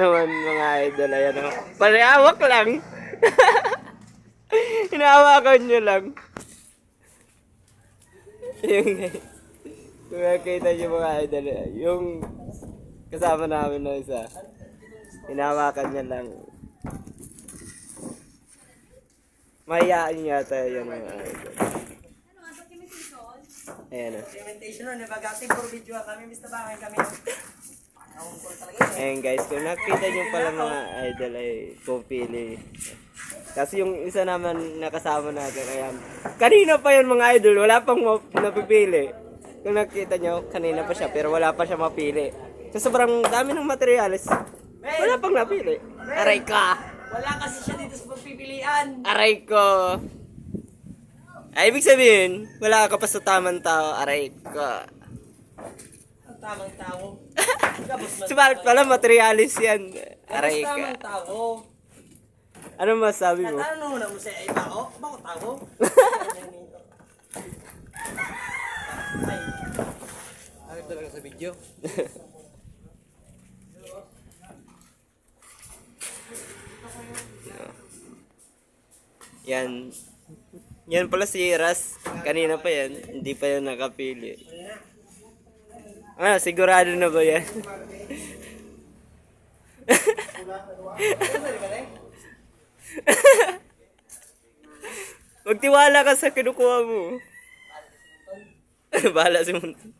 naman mga idol, ayan o. Parehawak lang. Hinahawakan nyo lang. yung, kung nakita nyo mga idol, yung kasama namin na isa, hinahawakan niya lang. Mahiyaan niya yata yun mga idol. Ayan o. Implementation nun, nabagati for video kami, Mr. Bakay kami. Ayan guys, kung nakita nyo pala mga idol ay pupili. Kasi yung isa naman nakasama natin, ayan. Kanina pa yun mga idol, wala pang napipili. Kung nakita nyo, kanina pa siya, pero wala pa siya mapili. Sa sobrang dami ng materials, wala pang napili. Aray ka! Wala kasi siya dito sa pagpipilian. Aray ko! Ay, ibig sabihin, wala ka pa sa tamang tao, aray ka. Ang tamang tao. Mark pala, materialis yan. Aray ka. tamang tao. Ano masabi mo? Ano muna mo sa iba ko? Bako tao? Ay. Ano talaga sa video? Yan. Yan pala si Ras. Kanina pa yan. Hindi pa yan nakapili. Ah, sigurado na ba yan? Magtiwala ka sa kinukuha mo. Bahala si Monton.